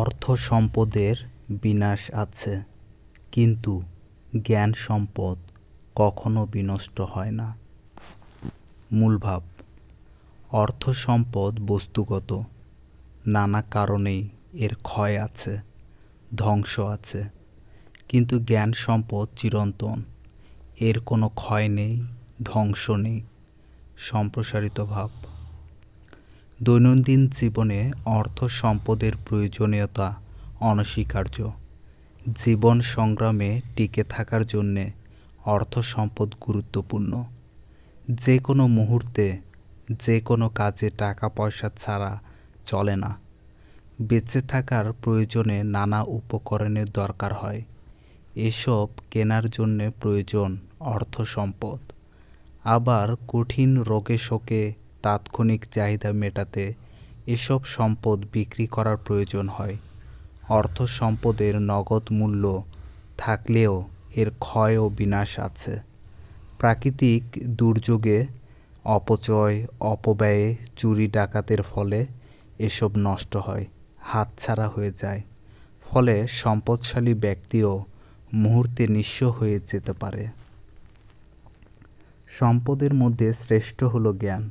অর্থ সম্পদের বিনাশ আছে, কিন্তু জ্ঞান সম্পদ কখনো বিনষ্ট হয় না। মূলভাব অর্থ সম্পদ বস্তুগত, নানা কারণেই এর ক্ষয় আছে, ধ্বংস আছে, কিন্তু জ্ঞান সম্পদ চিরন্তন, এর কোনো ক্ষয় নেই, ধ্বংস নেই, সম্প্রসারিত ভাব। দৈনন্দিন জীবনে অর্থ সম্পদের প্রয়োজনীয়তা অনস্বীকার্য। জীবন সংগ্রামে টিকে থাকার জন্যে অর্থ সম্পদ গুরুত্বপূর্ণ। যে কোনো মুহূর্তে যে কোনো কাজে টাকা পয়সা ছাড়া চলে না। বেঁচে থাকার প্রয়োজনে নানা উপকরণের দরকার হয়। এসব কেনার জন্যে প্রয়োজন অর্থ সম্পদ। আবার কঠিন রোগে শোকে তাৎক্ষণিক চাহিদা মেটাতে এসব সম্পদ বিক্রি করার প্রয়োজন হয়। অর্থ সম্পদের নগদ মূল্য থাকলেও এর ক্ষয় ও বিনাশ আছে। প্রাকৃতিক দুর্যোগে অপচয়, অপব্যয়ে, চুরি, ডাকাতের ফলে এসব নষ্ট হয়, হাতছাড়া হয়ে যায়। ফলে সম্পদশালী ব্যক্তিও মুহূর্তে নিঃস্ব হয়ে যেতে পারে। সম্পদের মধ্যে শ্রেষ্ঠ হলো জ্ঞান।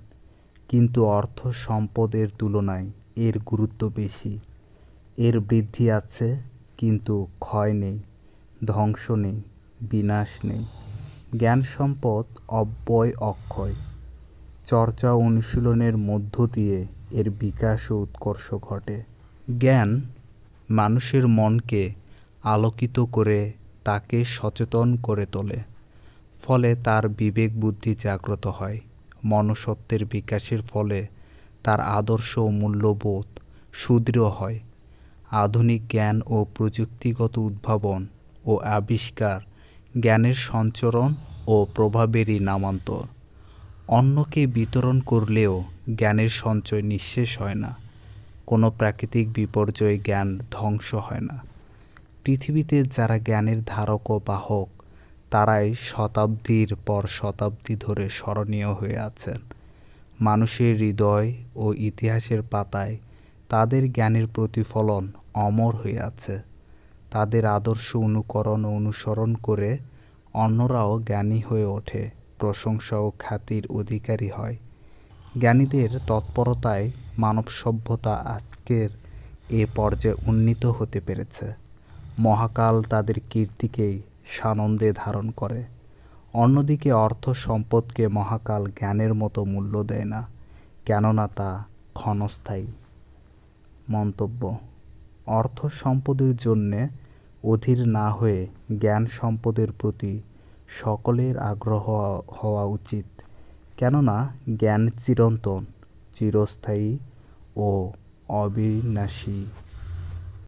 কিন্তু অর্থ সম্পদের তুলনায় এর গুরুত্ব বেশি। এর বৃদ্ধি আছে, কিন্তু ক্ষয় নেই, ধ্বংস নেই, বিনাশ নেই। জ্ঞান সম্পদ অব্যয় অক্ষয়। চর্চা অনুশীলনের মধ্য দিয়ে এর বিকাশ ও উৎকর্ষ ঘটে। জ্ঞান মানুষের মনকে আলোকিত করে তাকে সচেতন করে তোলে, ফলে তার বিবেক বুদ্ধি জাগ্রত হয়। মনুষ্যত্বের বিকাশের ফলে তার আদর্শ ও মূল্যবোধ সুদৃঢ় হয়। আধুনিক জ্ঞান ও প্রযুক্তিগত উদ্ভাবন ও আবিষ্কার জ্ঞানের সঞ্চরণ ও প্রভাবেরই নামান্তর। অন্যকে বিতরণ করলেও জ্ঞানের সঞ্চয় নিঃশেষ হয় না। কোনো প্রাকৃতিক বিপর্যয়ে জ্ঞান ধ্বংস হয় না। পৃথিবীতে যারা জ্ঞানের ধারক ও বাহক তারাই শতাব্দীর পর শতাব্দী ধরে স্মরণীয় হয়ে আছেন। মানুষের হৃদয় ও ইতিহাসের পাতায় তাদের জ্ঞানের প্রতিফলন অমর হয়ে আছে। তাদের আদর্শ অনুকরণ ও অনুসরণ করে অন্যরাও জ্ঞানী হয়ে ওঠে, প্রশংসা ও খ্যাতির অধিকারী হয়। জ্ঞানীদের তৎপরতায় মানব সভ্যতা আজকের এ পর্যায়ে উন্নীত হতে পেরেছে। মহাকাল তাদের কীর্তিকেই সানন্দে ধারণ করে। অন্যদিকে অর্থ সম্পদকে মহাকাল জ্ঞানের মতো মূল্য দেয় না, কেননা তা ক্ষণস্থায়ী। মন্তব্য, অর্থ সম্পদের জন্যে অধীর না হয়ে জ্ঞান সম্পদের প্রতি সকলের আগ্রহ হওয়া উচিত, কেননা জ্ঞান চিরন্তন, চিরস্থায়ী ও অবিনাশী।